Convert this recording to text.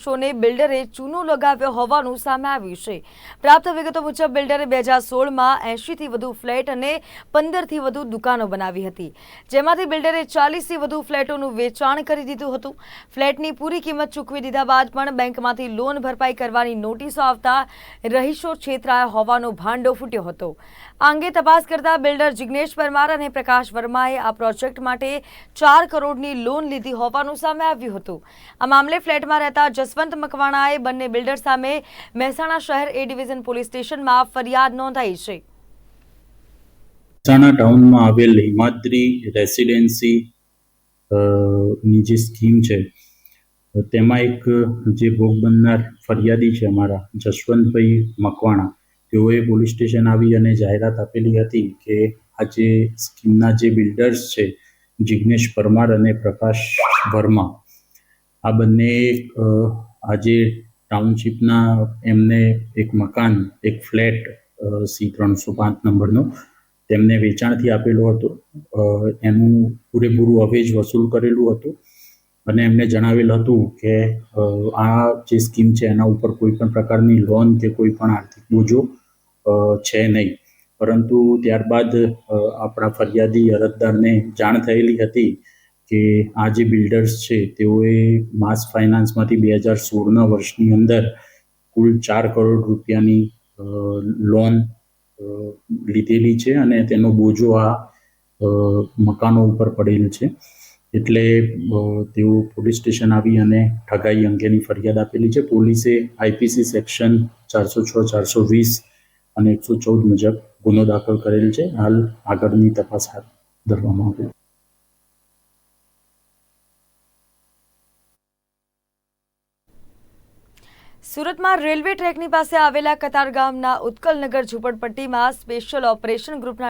શોને બિલ્ડરે ચૂનો લગાવ્યો હોવાનું સામે આવ્યું છે. પ્રાપ્ત વિગતો મુજબ, બિલ્ડરે બે હજાર સોળમાં એંશીથી વધુ ફ્લેટ અને પંદરથી વધુ દુકાનો બનાવી હતી. જેમાંથી બિલ્ડરે ચાલીસથી વધુ ફ્લેટોનું વેચાણ કરી દીધું હતું. ફ્લેટની પૂરી કિંમત ચૂકવી દીધા બાદ પણ બેંકમાંથી લોન ભરપાઈ કરવાની નોટિસો આવતા રહીશો છેતરાયા હોવાનો ભાંડો ફૂટ્યો હતો. આ અંગે તપાસ કરતા બિલ્ડર જિગ્નેશ પરમાર અને પ્રકાશ વર્માએ આ પ્રોજેક્ટ માટે ચાર કરોડની લોન લીધી હોવાનું સામે આવ્યું હતું. આ મામલે ફ્લેટમાં રહેતા જસવંત મકવાણાએ બંને બિલ્ડર સામે મહેસાણા શહેર એ ડિવિઝન પોલીસ સ્ટેશનમાં ફરિયાદ નોંધાઈ છે. મહેસાણા ટાઉનમાં આવેલ હિમાદ્રી રેસિડેન્સી ની જે સ્કીમ છે, તેમાં એક જે ભોગ બનનાર ફરિયાદી છે અમારા જશવંતભાઈ મકવાણા, તેઓએ પોલીસ સ્ટેશન આવી અને જાહેરાત આપેલી હતી કે આ જે સ્કીમના જે બિલ્ડર્સ છે, જિગ્નેશ પરમાર અને પ્રકાશ વર્મા આ બંને આજે ટાઉનશીપના એમને એક મકાન, એક ફ્લેટ સી ત્રણસો પાંચ નંબરનો તેમને વેચાણથી આપેલો હતો. એનું પૂરેપૂરું અવેજ વસૂલ કરેલું હતું અને એમને જણાવેલ હતું કે આ જે સ્કીમ છે એના ઉપર કોઈ પણ પ્રકારની લોન કે કોઈ પણ આર્થિક બોજો છે નહીં. પરંતુ ત્યારબાદ આપણા ફરિયાદી અરજદારને જાણ થયેલી હતી કે આ જે બિલ્ડર્સ છે, તેઓએ માસ ફાઇનાન્સમાંથી બે હજાર સોળના વર્ષની અંદર કુલ ચાર કરોડ રૂપિયાની લોન લીધેલી છે અને તેનો બોજો આ મકાનો ઉપર પડેલ છે. એટલે તેઓ પોલીસ સ્ટેશન આવી અને ઠગાઈ અંગેની ફરિયાદ આપેલી છે. પોલીસે આઈપીસી સેક્શન ચારસો છ, ચારસો વીસ અને એકસો ચૌદ મુજબ ગુનો દાખલ કરેલ છે. હાલ આગળની તપાસ હાથ ધરવામાં આવી સુરતમાં રેલવે ટ્રેકની પાસે આવેલા કતારગામના ઉત્કલનગર ઝૂંપડપટ્ટીમાં સ્પેશિયલ ઓપરેશન ગ્રુપના